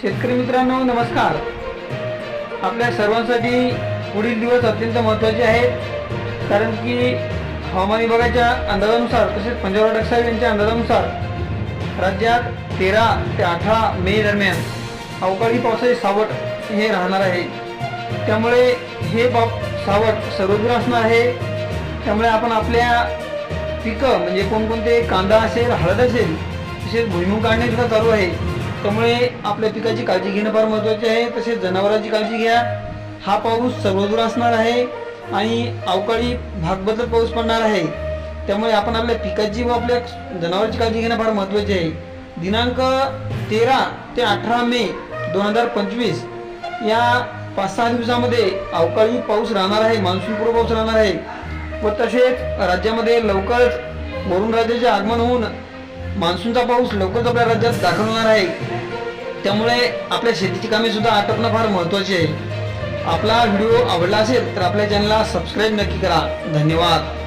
शेतकरी मित्रांनो नमस्कार. आपल्या सर्वांसाठी पुढील दिवस अत्यंत महत्त्वाचे आहेत. कारण की हवामान विभागाच्या अंदाजानुसार तसेच पंजाब टेक्साईल यांच्या अंदाजानुसार राज्यात तेरा ते अठरा मे दरम्यान अवकाळी पावसाचे सावट हे राहणार आहे. त्यामुळे हे पाप सावट सर्वदूर असणार आहे. त्यामुळे आपण आपल्या पिकं म्हणजे कोणकोणते कांदा असेल हळद असेल तसेच भुईमुग काढणे सुद्धा चालू आहे. त्यामुळे आपल्या पिकाची काळजी घेणं फार महत्त्वाचे आहे. तसेच जनावरांची काळजी घ्या. हा पाऊस सर्वदूर असणार आहे आणि अवकाळी भागबद्दल पाऊस पडणार आहे. त्यामुळे आपण आपल्या पिकाची व आपल्या जनावरांची काळजी घेणं फार महत्त्वाचे आहे. दिनांक तेरा ते अठरा मे दोन हजार पंचवीस या पाच सहा दिवसामध्ये अवकाळी पाऊस राहणार आहे. मान्सूनपूर्व पाऊस राहणार आहे. व तसेच राज्यामध्ये लवकरच वरुण राज्याचे आगमन होऊन मान्सूनचा पाऊस लवकरच आपल्या राज्यात दाखल होणार आहे. त्यामुळे आपल्या शेतीची कामे सुद्धा आटपणं फार महत्त्वाचे आहे. आपला व्हिडिओ आवडला असेल तर आपल्या चॅनलला सबस्क्राईब नक्की करा. धन्यवाद.